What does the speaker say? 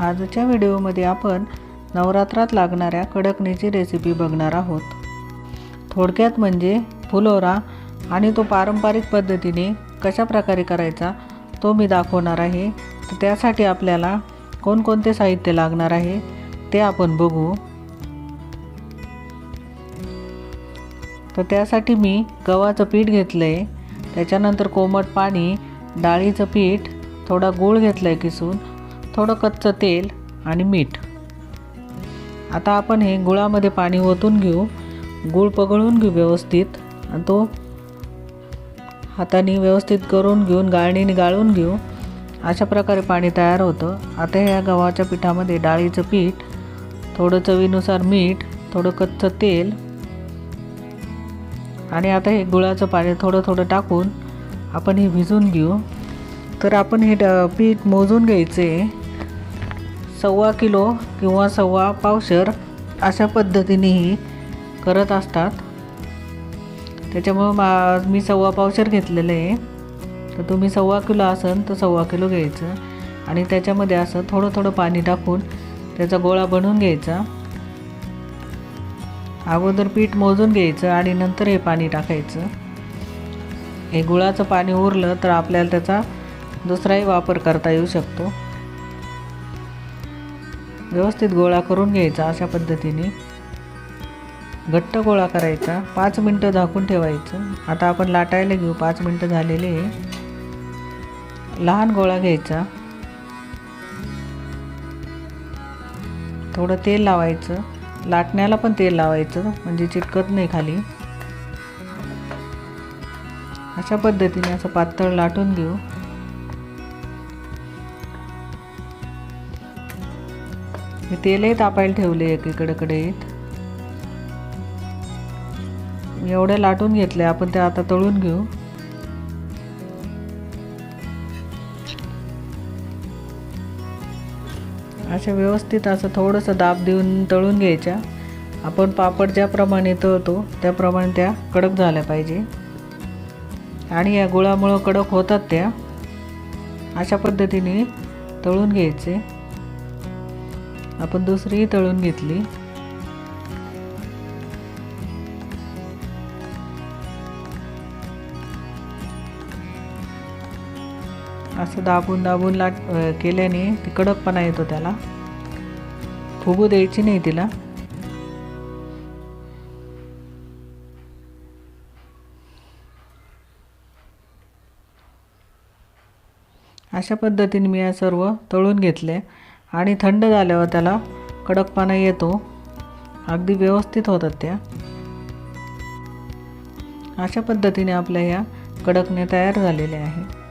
आजच्या व्हिडिओमध्ये आपण नवरात्रात लागणाऱ्या कडकणीची रेसिपी बघणार आहोत. थोडक्यात म्हणजे फुलोरा आणि तो पारंपरिक पद्धतीने कशा प्रकारे करायचा तो मी दाखवणार आहे. तर त्यासाठी आपल्याला कोणकोणते साहित्य लागणार आहे ते आपण बघू. तर त्यासाठी मी गव्हाचं पीठ घेतलं आहे त्याच्यानंतर कोमट पाणी डाळीचं पीठ थोडा गूळ घेतला आहे किसून. थोडं कच्चं तेल आणि मीठ. आता आपण हे गुळामध्ये पाणी ओतून घेऊ. गूळ पगळून घेऊ व्यवस्थित. आणि तो हाताने व्यवस्थित करून घेऊन गाळणीने गाळून घेऊ. अशा प्रकारे पाणी तयार होतं. आता ह्या गव्हाच्या पिठामध्ये डाळीचं पीठ थोडं चवीनुसार मीठ थोडं कच्चं तेल आणि आता हे गुळाचं पाणी थोडं थोडं टाकून आपण हे भिजून घेऊ. तर आपण हे ड- पीठ मोजून घ्यायचे. सव्वा किलो किंवा सव्वा पावशर अशा पद्धतीनेही करत असतात. त्याच्यामुळं मा मी सव्वा पावशर घेतलेलं आहे. तर तुम्ही सव्वा किलो असेल तर सव्वा किलो घ्यायचं. आणि त्याच्यामध्ये असं थोडं थोडं पाणी टाकून त्याचा गोळा बनवून घ्यायचा. अगोदर पीठ मोजून घ्यायचं आणि नंतर हे पाणी टाकायचं. हे गुळाचं पाणी उरलं तर आपल्याला त्याचा दुसराही वापर करता येऊ शकतो. व्यवस्थित गोळा करून घ्यायचा अशा पद्धतीने. घट्ट गोळा करायचा. पाच मिनटं झाकून ठेवायचं. आता आपण लाटायला घेऊ. पाच मिनटं झालेले आहे. लहान गोळा घ्यायचा. थोडं तेल लावायचं. लाटण्याला पण तेल लावायचं. म्हणजे चिटकत नाही खाली. अशा पद्धतीने असं पातळ लाटून घेऊ. हे तेलही तापायला ठेवले एकीकडे कढईत. एवढे लाटून घेतले आपण ते आता तळून घेऊ. अशा व्यवस्थित असं थोडंसं दाब देऊन तळून घ्यायच्या. आपण पापड ज्याप्रमाणे तळतो त्याप्रमाणे त्या कडक झाल्या पाहिजे. आणि या गुळामुळं कडक होतात त्या. अशा पद्धतीने तळून घ्यायचे. आपण दुसरीही तळून घेतली. असं दाबून दाबून लाट केल्याने ती कडकपणा येतो त्याला. फुगू द्यायची नाही तिला. अशा पद्धतीने मी या सर्व तळून घेतले आणि थंड झाल्यावर त्याला कडकपणा येतो. अगदी व्यवस्थित होतात त्या. अशा पद्धतीने आपल्या ह्या कडकने तयार झालेल्या आहे